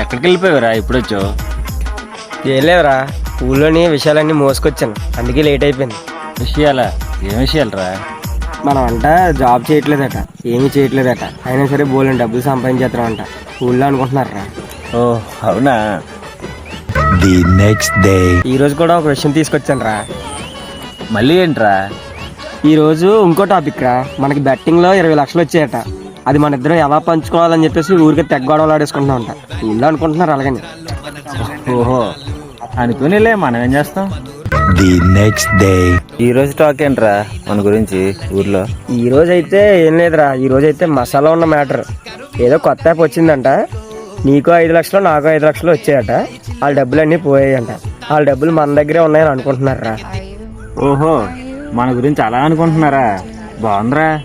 ఎక్కడికి వెళ్ళిపోయావురా ఇప్పుడు వచ్చావు ఏం లేదురా ఊళ్ళోని విషయాలన్నీ మోసుకొచ్చాను. అందుకే లేట్ అయిపోయింది విషయాలా? ఏం విషయాలరా? మనం అంట జాబ్ చేయట్లేదట ఏమీ చేయట్లేదట. అయినా సరే బోలని డబ్బులు సంపాదించేస్తామంట ఊళ్ళో అనుకుంటున్నారా ఓ అవునా? The next day. ఈ రోజు కూడా ఒక విషయం తీసుకొచ్చాను రా మళ్ళీ ఏంట్రా? ఈ రోజు ఇంకో టాపిక్ రా మనకి బెట్టింగ్లో ఇరవై లక్షలు వచ్చాయట అది మన ఇద్దరం ఎలా పంచుకోవాలని చెప్పేసి ఊరికి తెగ గొడవలు ఆడేసుకుంటున్నాం అంట. ఊళ్ళో అనుకుంటున్నారు అలాగని. ఓహో. అనుకునిలే మనం ఏం చేస్తాం? The next day. ఈ రోజు టాక్ ఏంట్రా మన గురించి ఊర్లో? ఈ రోజు అయితే ఏం లేదురా. ఈ రోజు అయితే మసాలా ఉన్న మ్యాటర్ ఏదో కొత్త యాప్ వచ్చిందంట. నీకు ఐదు లక్షలు నాకు ఐదు లక్షలు వచ్చాయట. వాళ్ళ డబ్బులు అన్నీ పోయాయంట. వాళ్ళ డబ్బులు మన దగ్గరే ఉన్నాయని అనుకుంటున్నారా? ఓహో. మన గురించి అలా అనుకుంటున్నారా? బాగుందిరా.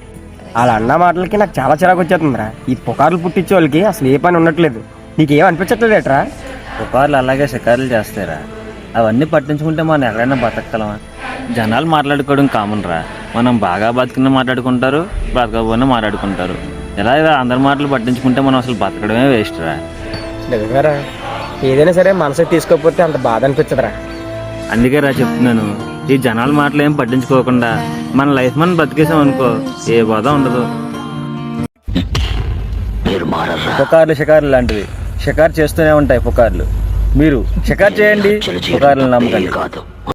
వాళ్ళ అన్న మాటలకి నాకు చాలా చిరాకు వచ్చేస్తుందిరా. ఈ పుకార్లు పుట్టించే వాళ్ళకి అసలు ఏ పని ఉండట్లేదు. నీకేం అనిపించట్లేదేట్రా? పుకార్లు అలాగే షికారులు చేస్తారా అవన్నీ పట్టించుకుంటే మనం ఎక్కడైనా బతకగలమా? జనాలు మాట్లాడుకోవడం కామన్ రా. మనం బాగా బతికిన మాట్లాడుకుంటారు బతకపోయినా మాట్లాడుకుంటారు. ఎలా ఇలా అందరి మాటలు పట్టించుకుంటే మనం అసలు బతకడమే వేస్ట్ రా. నిజమేరా ఏదైనా సరే మనసు తీసుకోకపోతే అంత బాధ అనిపించదురా. అందుకే రా చెప్తున్నాను. ఈ జనాల మాటలు ఏం పట్టించుకోకుండా మన లైఫ్ మనం బతికేసాం అనుకో ఏ బాధ ఉండదు. పుకార్లు షికార్లు లాంటివి. షికారు చేస్తూనే ఉంటాయి పుకార్లు. మీరు షికారు చేయండి. పుకార్లు నమ్మకండి.